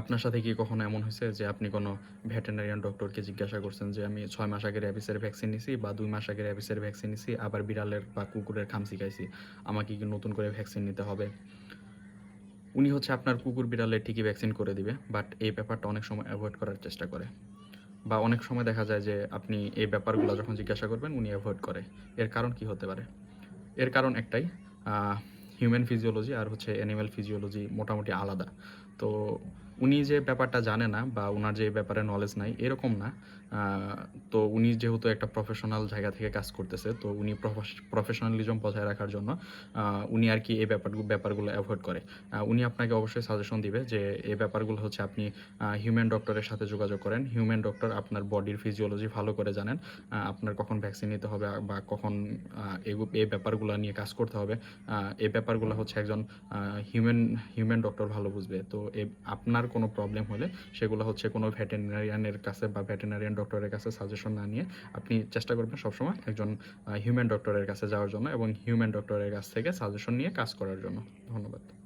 আপনার সাথে কি কখনো এমন হয়েছে যে আপনি কোনো ভেটেরিনারিয়ান ডক্টরকে জিজ্ঞাসা করছেন যে আমি ছয় মাস আগে র্যাবিসের ভ্যাকসিন নিছি বা দুই মাস আগে র্যাবিসের ভ্যাকসিন নিছি, আবার বিড়ালের বা কুকুরের খামসি খাইছি, আমাকে কি নতুন করে ভ্যাকসিন নিতে হবে? উনি হচ্ছে আপনার কুকুর বিড়ালের ঠিকই ভ্যাকসিন করে দিবে, বাট এই ব্যাপারটা অনেক সময় অ্যাভয়েড করার চেষ্টা করে। বা অনেক সময় দেখা যায় যে আপনি এই ব্যাপারগুলো যখন জিজ্ঞাসা করবেন, উনি অ্যাভয়েড করে। এর কারণ কি হতে পারে? এর কারণ একটাই হিউম্যান ফিজিওলজি আর হচ্ছে অ্যানিম্যাল ফিজিওলজি মোটামুটি আলাদা। তো উনি যে ব্যাপারটা জানে না বা ওনার যে ব্যাপারে নলেজ নাই এরকম না। তো উনি যেহেতু একটা প্রফেশনাল জায়গা থেকে কাজ করতেছে, তো উনি প্রফেশনালিজম বজায় রাখার জন্য উনি আর কি এই ব্যাপারগুলো ব্যাপারগুলো অ্যাভয়েড করে। উনি আপনাকে অবশ্যই সাজেশন দিবে যে এই ব্যাপারগুলো হচ্ছে আপনি হিউম্যান ডক্টরের সাথে যোগাযোগ করেন। হিউম্যান ডক্টর আপনার বডির ফিজিওলজি ভালো করে জানেন আপনার কখন ভ্যাকসিন নিতে হবে বা কখন এই ব্যাপারগুলো নিয়ে কাজ করতে হবে। এই ব্যাপারগুলো হচ্ছে একজন হিউম্যান হিউম্যান ডক্টর ভালো বুঝবে। তো আপনার কোনো প্রবলেম হলে সেগুলো হচ্ছে কোনো ভেটেরিনারিয়ানের কাছে বা ভেটেরিনারিয়ান ডক্টরের কাছে সাজেশন না নিয়ে আপনি চেষ্টা করবেন সবসময় একজন হিউম্যান ডক্টরের কাছে যাওয়ার জন্য এবং হিউম্যান ডক্টরের কাছ থেকে সাজেশন নিয়ে কাজ করার জন্য। ধন্যবাদ।